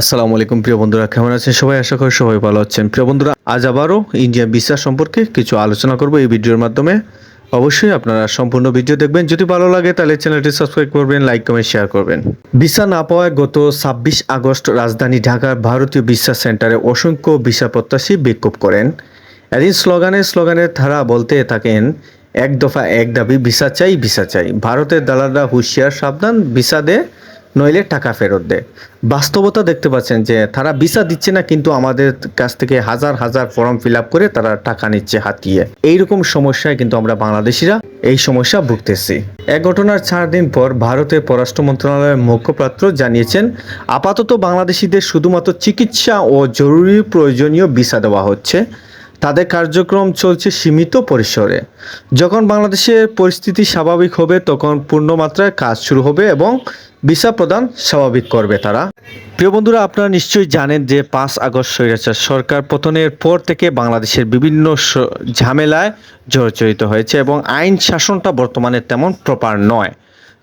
আসসালামু আলাইকুম, প্রিয় বন্ধুরা, কেমন আছেন সবাই? আশা করি সবাই ভালো আছেন। প্রিয় বন্ধুরা, আজ আবারও ইন্ডিয়ান ভিসা সম্পর্কে কিছু আলোচনা করব এই ভিডিওর মাধ্যমে। অবশ্যই আপনারা সম্পূর্ণ ভিডিও দেখবেন। যদি ভালো লাগে, তাহলে চ্যানেলটি সাবস্ক্রাইব করবেন, লাইক, কমেন্ট, শেয়ার করবেন। ভিসা না পাওয়ায় গত ছাব্বিশ আগস্ট রাজধানী ঢাকার ভারতীয় ভিসা সেন্টারে অসংখ্য ভিসা প্রত্যাশী বিক্ষোভ করেন। এদিন স্লোগানে স্লোগানে তারা বলতে থাকেন, এক দফা এক দাবি, ভিসা চাই ভিসা চাই। ভারতের দালালরা হুঁশিয়ার সাবধান, ভিসা দে নইলে টাকা ফেরত দেয়। বাস্তবতা দেখতে পাচ্ছেন যে তারা ভিসা দিচ্ছে না, কিন্তু আমাদের কাছ থেকে হাজার হাজার ফর্ম ফিল করে তারা টাকা নিচ্ছে হাতিয়ে। এইরকম সমস্যায় কিন্তু আমরা বাংলাদেশিরা এই সমস্যা ভুগতেছি। এক ঘটনার চার দিন পর ভারতের পররাষ্ট্র মন্ত্রণালয়ের মুখপাত্র জানিয়েছেন, আপাতত বাংলাদেশিদের শুধুমাত্র চিকিৎসা ও জরুরি প্রয়োজনীয় ভিসা দেওয়া হচ্ছে। তাদের কার্যক্রম চলছে সীমিত পরিসরে। যখন বাংলাদেশের পরিস্থিতি স্বাভাবিক হবে, তখন পূর্ণমাত্রায় কাজ শুরু হবে এবং ভিসা প্রদান স্বাভাবিক করবে তারা। প্রিয় বন্ধুরা, আপনারা নিশ্চয়ই জানেন যে পাঁচ আগস্ট স্বৈরাচার সরকার পতনের পর থেকে বাংলাদেশের বিভিন্ন ঝামেলায় জর্জরিত হয়েছে এবং আইন শাসনটা বর্তমানে তেমন প্রপার নয়।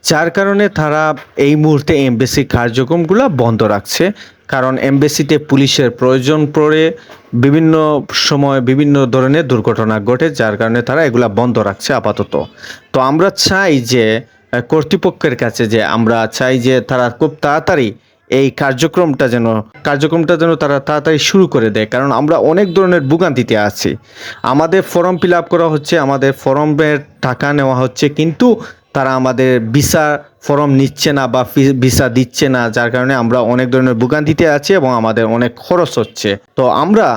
যার কারণে তারা এই মুহূর্তে এমবেসি কার্যক্রমগুলো বন্ধ রাখছে। কারণ এমবেসিতে পুলিশের প্রয়োজন পড়ে বিভিন্ন সময় বিভিন্ন ধরনের দুর্ঘটনা ঘটে, যার কারণে তারা এগুলা বন্ধ রাখছে আপাতত। তো আমরা চাই যে কর্তৃপক্ষের কাছে যে আমরা চাই যে তারা খুব তাড়াতাড়ি এই কার্যক্রমটা যেন কার্যক্রমটা যেন তারা তাড়াতাড়ি শুরু করে দেয়। কারণ আমরা অনেক ধরনের ভোগান্তিতে আছি। আমাদের ফর্ম ফিল আপ করা হচ্ছে, আমাদের ফর্মের টাকা নেওয়া হচ্ছে, কিন্তু তারা আমাদের ভিসা ফর্ম নিচ্ছে না বা ভিসা দিচ্ছে না, যার কারণে আমরা অনেক ধরনের ভোগান্তিতে আছি এবং আমাদের অনেক খরচ হচ্ছে। তো আমরা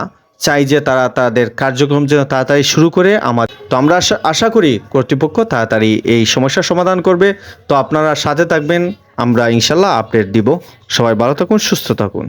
চাই যে তারা তাদের কার্যক্রম যেন তাড়াতাড়ি শুরু করে, আমার তো আমরা আশা আশা করি কর্তৃপক্ষ তাড়াতাড়ি এই সমস্যার সমাধান করবে। তো আপনারা সাথে থাকবেন, আমরা ইনশাল্লাহ আপডেট দিব। সবাই ভালো থাকুন, সুস্থ থাকুন।